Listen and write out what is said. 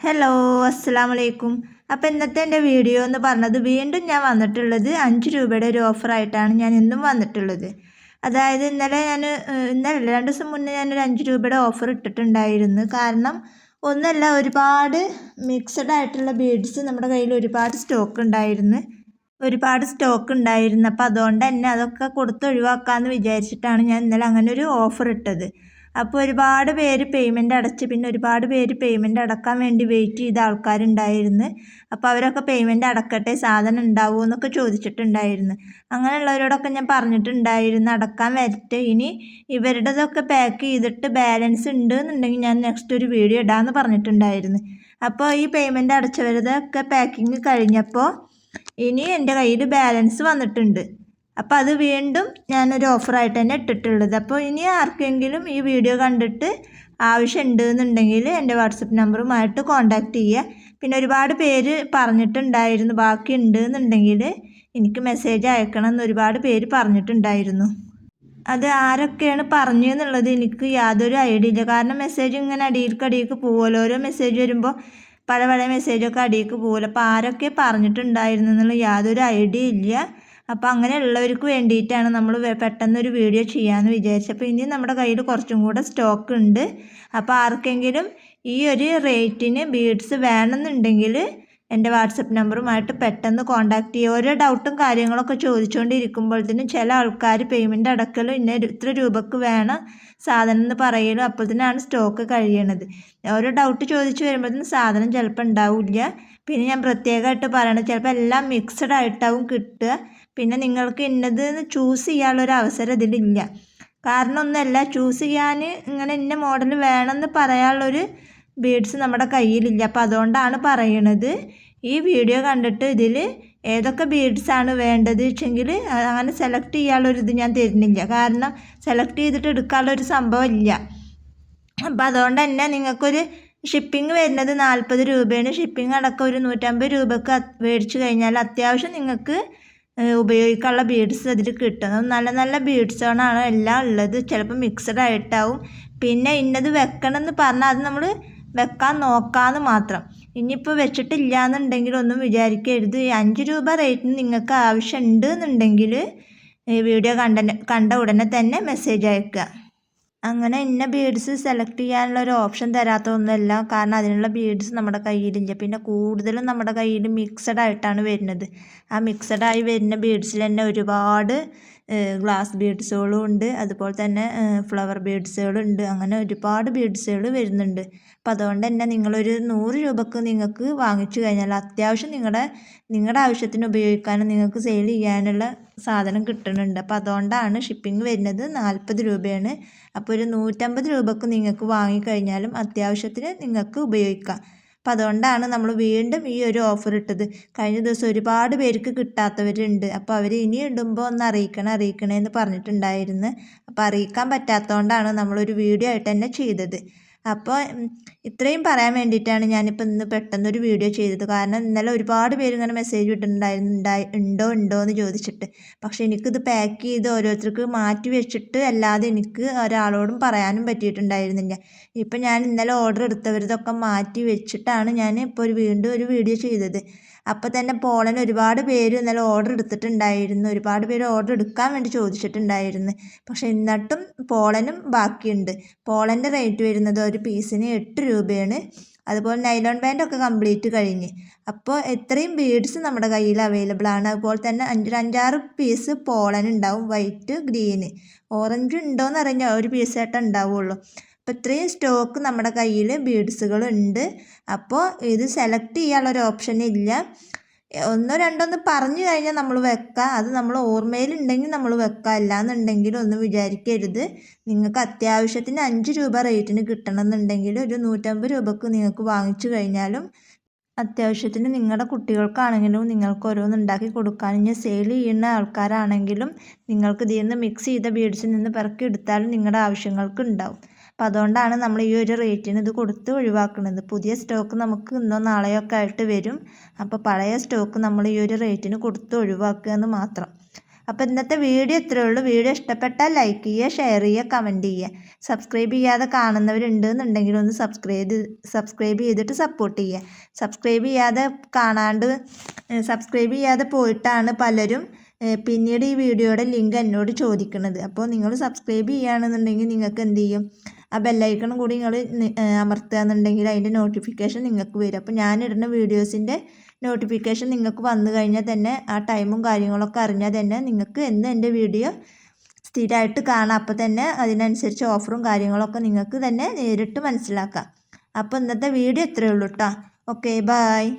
Hello അസ്സാം വലൈക്കും അപ്പോൾ ഇന്നത്തെ എന്റെ വീഡിയോ എന്ന് പറഞ്ഞത് വീണ്ടും ഞാൻ വന്നിട്ടുള്ളത് അഞ്ച് രൂപയുടെ ഒരു ഓഫറായിട്ടാണ് ഞാൻ ഇന്നും വന്നിട്ടുള്ളത്. അതായത് ഇന്നലെ ഞാൻ ഇന്നലെ രണ്ട് ദിവസം മുന്നേ ഞാനൊരു അഞ്ച് രൂപയുടെ ഓഫർ ഇട്ടിട്ടുണ്ടായിരുന്നു. കാരണം ഒന്നല്ല ഒരുപാട് മിക്സഡ് ആയിട്ടുള്ള ബീഡ്സ് നമ്മുടെ കയ്യിൽ ഒരുപാട് സ്റ്റോക്ക് ഉണ്ടായിരുന്നു. ഒരുപാട് സ്റ്റോക്ക് ഉണ്ടായിരുന്നു. അപ്പോൾ അതുകൊണ്ട് തന്നെ അതൊക്കെ കൊടുത്ത് ഒഴിവാക്കാമെന്ന് വിചാരിച്ചിട്ടാണ് ഞാൻ ഇന്നലെ അങ്ങനെ ഒരു ഓഫർ ഇട്ടത്. അപ്പോൾ ഒരുപാട് പേര് പേയ്മെന്റ് അടച്ച് പിന്നെ ഒരുപാട് പേര് പേയ്മെന്റ് അടക്കാൻ വേണ്ടി വെയിറ്റ് ചെയ്ത ആൾക്കാരുണ്ടായിരുന്നു. അപ്പോൾ അവരൊക്കെ പേയ്മെന്റ് അടക്കട്ടെ സാധനം ഉണ്ടാവുമോ എന്നൊക്കെ ചോദിച്ചിട്ടുണ്ടായിരുന്നു. അങ്ങനെയുള്ളവരോടൊക്കെ ഞാൻ പറഞ്ഞിട്ടുണ്ടായിരുന്നു അടക്കാൻ വരട്ടെ ഇനി ഇവരുടേതൊക്കെ പാക്ക് ചെയ്തിട്ട് ബാലൻസ് ഉണ്ട് എന്നുണ്ടെങ്കിൽ ഞാൻ നെക്സ്റ്റ് ഒരു വീഡിയോ ഇടാമെന്ന് പറഞ്ഞിട്ടുണ്ടായിരുന്നു. അപ്പോൾ ഈ പേയ്മെന്റ് അടച്ചവരുടെയൊക്കെ പാക്കിങ് കഴിഞ്ഞപ്പോൾ ഇനി എന്റെ കയ്യിൽ ബാലൻസ് വന്നിട്ടുണ്ട്. അപ്പോൾ അത് വീണ്ടും ഞാനൊരു ഓഫറായിട്ട് തന്നെ ഇട്ടിട്ടുള്ളത്. അപ്പോൾ ഇനി ആർക്കെങ്കിലും ഈ വീഡിയോ കണ്ടിട്ട് ആവശ്യമുണ്ട് എന്നുണ്ടെങ്കിൽ എന്റെ വാട്സപ്പ് നമ്പറുമായിട്ട് കോൺടാക്റ്റ് ചെയ്യുക. പിന്നെ ഒരുപാട് പേര് പറഞ്ഞിട്ടുണ്ടായിരുന്നു ബാക്കി ഉണ്ട് എന്നുണ്ടെങ്കിൽ എനിക്ക് മെസ്സേജ് അയക്കണം എന്ന് ഒരുപാട് പേര് പറഞ്ഞിട്ടുണ്ടായിരുന്നു. അത് ആരൊക്കെയാണ് പറഞ്ഞു എന്നുള്ളത് എനിക്ക് യാതൊരു ഐഡിയ ഇല്ല. കാരണം മെസ്സേജ് ഇങ്ങനെ അടിയിൽക്ക് അടിയിൽക്ക് പോകുമല്ലോ ഓരോ മെസ്സേജ് വരുമ്പോൾ പല പല മെസ്സേജൊക്കെ അടിയിൽക്ക് പോകുമല്ലോ അപ്പോൾ ആരൊക്കെ പറഞ്ഞിട്ടുണ്ടായിരുന്നു എന്നുള്ള യാതൊരു ഐഡിയ ഇല്ല. അപ്പോൾ അങ്ങനെയുള്ളവർക്ക് വേണ്ടിയിട്ടാണ് നമ്മൾ പെട്ടെന്നൊരു വീഡിയോ ചെയ്യാമെന്ന് വിചാരിച്ചത്. അപ്പോൾ ഇനി നമ്മുടെ കയ്യിൽ കുറച്ചും കൂടെ സ്റ്റോക്ക് ഉണ്ട്. അപ്പോൾ ആർക്കെങ്കിലും ഈ ഒരു റേറ്റിന് ബീഡ്സ് വേണമെന്നുണ്ടെങ്കിൽ എന്റെ വാട്സപ്പ് നമ്പറുമായിട്ട് പെട്ടെന്ന് കോൺടാക്റ്റ് ചെയ്യുക. ഓരോ ഡൗട്ടും കാര്യങ്ങളൊക്കെ ചോദിച്ചുകൊണ്ടിരിക്കുമ്പോഴത്തേനും ചില ആൾക്കാർ പേയ്മെന്റ് അടക്കലും ഇന്ന ഇത്ര രൂപക്ക് വേണം സാധനം എന്ന് പറയലും. അപ്പോഴത്തേനാണ് സ്റ്റോക്ക് കഴിയണത്. ഓരോ ഡൗട്ട് ചോദിച്ചു വരുമ്പോഴത്തേനും സാധനം ചിലപ്പോൾ ഉണ്ടാവില്ല. പിന്നെ ഞാൻ പ്രത്യേകമായിട്ട് പറയണത് ചിലപ്പോൾ എല്ലാം മിക്സഡ് ആയിട്ടാവും കിട്ടുക. പിന്നെ നിങ്ങൾക്ക് ഇന്നത് ചൂസ് ചെയ്യാനുള്ളൊരു അവസരം ഇതിലില്ല. കാരണം ഒന്നല്ല ചൂസ് ചെയ്യാൻ ഇങ്ങനെ ഇന്ന മോഡൽ വേണമെന്ന് പറയാനുള്ളൊരു ബീഡ്സ് നമ്മുടെ കയ്യിലില്ല. അപ്പോൾ അതുകൊണ്ടാണ് പറയണത്. ഈ വീഡിയോ കണ്ടിട്ട് ഇതിൽ ഏതൊക്കെ ബീഡ്സാണ് വേണ്ടത് വെച്ചെങ്കിൽ അങ്ങനെ സെലക്ട് ചെയ്യാനുള്ളൊരു ഇത് ഞാൻ തരുന്നില്ല. കാരണം സെലക്ട് ചെയ്തിട്ട് എടുക്കാനുള്ളൊരു സംഭവം ഇല്ല. അപ്പോൾ അതുകൊണ്ട് തന്നെ നിങ്ങൾക്കൊരു ഷിപ്പിംഗ് വരുന്നത് നാൽപ്പത് രൂപയാണ്. ഷിപ്പിംഗ് അടക്കം ഒരു നൂറ്റമ്പത് രൂപക്ക് മേടിച്ചു കഴിഞ്ഞാൽ അത്യാവശ്യം നിങ്ങൾക്ക് ഉപയോഗിക്കാനുള്ള ബീഡ്സ് അതിൽ കിട്ടുന്നത്. നല്ല നല്ല ബീഡ്സുകളാണ് എല്ലാം ഉള്ളത്. ചിലപ്പോൾ മിക്സഡ് ആയിട്ടാവും. പിന്നെ ഇന്നത് വെക്കണം എന്ന് പറഞ്ഞാൽ അത് നമ്മൾ വെക്കാൻ നോക്കാമെന്ന് മാത്രം. ഇനിയിപ്പോൾ വെച്ചിട്ടില്ല എന്നുണ്ടെങ്കിൽ ഒന്നും വിചാരിക്കരുത്. അഞ്ച് രൂപ റേറ്റിന് നിങ്ങൾക്ക് ആവശ്യമുണ്ട് എന്നുണ്ടെങ്കിൽ വീഡിയോ കണ്ട കണ്ട ഉടനെ തന്നെ മെസ്സേജ് അയക്കുക അങ്ങനെ ഇന്ന ബീഡ്സ് സെലക്ട് ചെയ്യാനുള്ള ഒരു ഓപ്ഷൻ തരാത്തതൊന്നുമല്ല. കാരണം അതിനുള്ള ബീഡ്സ് നമ്മുടെ കയ്യിലില്ല. പിന്നെ കൂടുതലും നമ്മുടെ കയ്യിൽ മിക്സഡ് ആയിട്ടാണ് വരുന്നത്. ആ മിക്സഡ് ആയി വരുന്ന ബീഡ്സിൽ തന്നെ ഒരുപാട് ഗ്ലാസ് ബീഡ്സുകളും ഉണ്ട്. അതുപോലെ തന്നെ ഫ്ലവർ ബീഡ്സുകളും ഉണ്ട്. അങ്ങനെ ഒരുപാട് ബീഡ്സുകൾ വരുന്നുണ്ട്. അപ്പോൾ അതുകൊണ്ട് തന്നെ നിങ്ങളൊരു നൂറ് രൂപക്ക് നിങ്ങൾക്ക് വാങ്ങിച്ചു കഴിഞ്ഞാൽ അത്യാവശ്യം നിങ്ങളുടെ നിങ്ങളുടെ ആവശ്യത്തിന് ഉപയോഗിക്കാനും നിങ്ങൾക്ക് സെയിൽ ചെയ്യാനുള്ള സാധനം കിട്ടുന്നുണ്ട്. അപ്പോൾ അതുകൊണ്ടാണ് ഷിപ്പിംഗ് വരുന്നത് നാൽപ്പത് രൂപയാണ്. അപ്പോൾ ഒരു നൂറ്റമ്പത് രൂപക്ക് നിങ്ങൾക്ക് വാങ്ങിക്കഴിഞ്ഞാലും അത്യാവശ്യത്തിന് നിങ്ങൾക്ക് ഉപയോഗിക്കാം. അപ്പോൾ അതുകൊണ്ടാണ് നമ്മൾ വീണ്ടും ഈ ഒരു ഓഫർ ഇട്ടത്. കഴിഞ്ഞ ദിവസം ഒരുപാട് പേർക്ക് കിട്ടാത്തവരുണ്ട്. അപ്പോൾ അവർ ഇനി ഇടുമ്പോൾ ഒന്ന് അറിയിക്കണം എന്ന് പറഞ്ഞിട്ടുണ്ടായിരുന്നു. അപ്പോൾ അറിയിക്കാൻ പറ്റാത്തതുകൊണ്ടാണ് നമ്മളൊരു വീഡിയോ ആയിട്ട് തന്നെ ചെയ്തത്. അപ്പോൾ ഇത്രയും പറയാൻ വേണ്ടിയിട്ടാണ് ഞാനിപ്പോൾ ഇന്ന് പെട്ടെന്നൊരു വീഡിയോ ചെയ്തത്. കാരണം ഇന്നലെ ഒരുപാട് പേര് ഇങ്ങനെ മെസ്സേജ് വിട്ടിട്ടുണ്ടായിരുന്നു ഉണ്ടായി ഉണ്ടോ ഉണ്ടോ എന്ന് ചോദിച്ചിട്ട്. പക്ഷേ എനിക്കിത് പാക്ക് ചെയ്ത് ഓരോരുത്തർക്ക് മാറ്റി വെച്ചിട്ട് അല്ലാതെ എനിക്ക് ഒരാളോടും പറയാനും പറ്റിയിട്ടുണ്ടായിരുന്നില്ല. ഇപ്പം ഞാൻ ഇന്നലെ ഓർഡർ എടുത്തവരതൊക്കെ മാറ്റി വെച്ചിട്ടാണ് ഞാൻ ഇപ്പോൾ ഒരു വീണ്ടും ഒരു വീഡിയോ ചെയ്തത്. അപ്പോൾ തന്നെ പോളൻ ഒരുപാട് പേര് ഇന്നലെ ഓർഡർ എടുത്തിട്ടുണ്ടായിരുന്നു. ഒരുപാട് പേര് ഓർഡർ എടുക്കാൻ വേണ്ടി ചോദിച്ചിട്ടുണ്ടായിരുന്നു. പക്ഷേ എന്നിട്ടും പോളനും ബാക്കിയുണ്ട്. പോളന്റെ റേറ്റ് വരുന്നത് ഒരു പീസിന് എട്ട് രൂപയാണ്. അതുപോലെ നൈലോൺ ബാൻഡൊക്കെ കംപ്ലീറ്റ് കഴിഞ്ഞ്. അപ്പോൾ എത്രയും ബീഡ്സ് നമ്മുടെ കയ്യിൽ അവൈലബിൾ ആണ്. അതുപോലെ തന്നെ അഞ്ച് അഞ്ചാറ് പീസ് പോളൻ ഉണ്ടാവും വൈറ്റ് ഗ്രീന് ഓറഞ്ച് ഉണ്ടോയെന്ന് അറിഞ്ഞാൽ ഒരു പീസ് പീസായിട്ടേ ഉണ്ടാവുള്ളൂ. അപ്പോൾ ഇത്രയും സ്റ്റോക്ക് നമ്മുടെ കയ്യിൽ ബീഡ്സുകൾ ഉണ്ട് അപ്പോൾ ഇത് സെലക്ട് ചെയ്യാനുള്ളൊരു ഓപ്ഷൻ ഇല്ല. ഒന്നോ രണ്ടോ ഒന്ന് പറഞ്ഞു കഴിഞ്ഞാൽ നമ്മൾ വെക്കുക അത് നമ്മൾ ഓർമ്മയിലുണ്ടെങ്കിൽ നമ്മൾ വെക്കുക അല്ലാന്നുണ്ടെങ്കിൽ ഒന്ന് വിചാരിക്കരുത്. നിങ്ങൾക്ക് അത്യാവശ്യത്തിന് അഞ്ച് രൂപ റേറ്റിന് കിട്ടണമെന്നുണ്ടെങ്കിൽ ഒരു നൂറ്റമ്പത് രൂപക്ക് നിങ്ങൾക്ക് വാങ്ങിച്ചു കഴിഞ്ഞാലും അത്യാവശ്യത്തിന് നിങ്ങളുടെ കുട്ടികൾക്കാണെങ്കിലും നിങ്ങൾക്ക് ഓരോന്ന് ഉണ്ടാക്കി കൊടുക്കാൻ. ഇനി സെയിൽ ചെയ്യുന്ന ആൾക്കാരാണെങ്കിലും നിങ്ങൾക്ക് ഇതിൽ നിന്ന് മിക്സ് ചെയ്ത ബീഡ്സിൽ നിന്ന് പിറക്കി എടുത്താലും നിങ്ങളുടെ ആവശ്യങ്ങൾക്ക് ഉണ്ടാവും. അപ്പം അതുകൊണ്ടാണ് നമ്മൾ ഈ ഒരു റേറ്റിന് ഇത് കൊടുത്ത് ഒഴിവാക്കുന്നത്. പുതിയ സ്റ്റോക്ക് നമുക്ക് ഇന്നോ നാളെയോ ഒക്കെ ആയിട്ട് വരും. അപ്പോൾ പഴയ സ്റ്റോക്ക് നമ്മൾ ഈ ഒരു റേറ്റിന് കൊടുത്ത് ഒഴിവാക്കുക എന്ന് മാത്രം. അപ്പോൾ ഇന്നത്തെ വീഡിയോ ഇത്രയേ ഉള്ളൂ. വീഡിയോ ഇഷ്ടപ്പെട്ടാൽ ലൈക്ക് ചെയ്യുക ഷെയർ ചെയ്യുക കമന്റ് ചെയ്യുക. സബ്സ്ക്രൈബ് ചെയ്യാതെ കാണുന്നവരുണ്ട് എന്നുണ്ടെങ്കിൽ ഒന്ന് സബ്സ്ക്രൈബ് സബ്സ്ക്രൈബ് ചെയ്തിട്ട് സപ്പോർട്ട് ചെയ്യുക. സബ്സ്ക്രൈബ് ചെയ്യാതെ കാണാണ്ട് സബ്സ്ക്രൈബ് ചെയ്യാതെ പോയിട്ടാണ് പലരും പിന്നീട് ഈ വീഡിയോയുടെ ലിങ്ക് എന്നോട് ചോദിക്കുന്നത് അപ്പോൾ നിങ്ങൾ സബ്സ്ക്രൈബ് ചെയ്യുകയാണെന്നുണ്ടെങ്കിൽ നിങ്ങൾക്ക് എന്ത് ചെയ്യും? ആ ബെല്ലൈക്കണം കൂടി നിങ്ങൾ അമർത്തുക എന്നുണ്ടെങ്കിൽ അതിന്റെ നോട്ടിഫിക്കേഷൻ നിങ്ങൾക്ക് വരും. അപ്പോൾ ഞാനിടുന്ന വീഡിയോസിന്റെ നോട്ടിഫിക്കേഷൻ നിങ്ങൾക്ക് വന്നു കഴിഞ്ഞാൽ തന്നെ ആ ടൈമും കാര്യങ്ങളൊക്കെ അറിഞ്ഞാൽ തന്നെ നിങ്ങൾക്ക് എന്ന് എന്റെ വീഡിയോ സ്ഥിരമായിട്ട് കാണാം. അപ്പോൾ തന്നെ അതിനനുസരിച്ച് ഓഫറും കാര്യങ്ങളൊക്കെ നിങ്ങൾക്ക് തന്നെ നേരിട്ട് മനസ്സിലാക്കാം. അപ്പോൾ ഇന്നത്തെ വീഡിയോ ഇത്രയേ ഉള്ളൂ കേട്ടോ ഓക്കെ ബായ്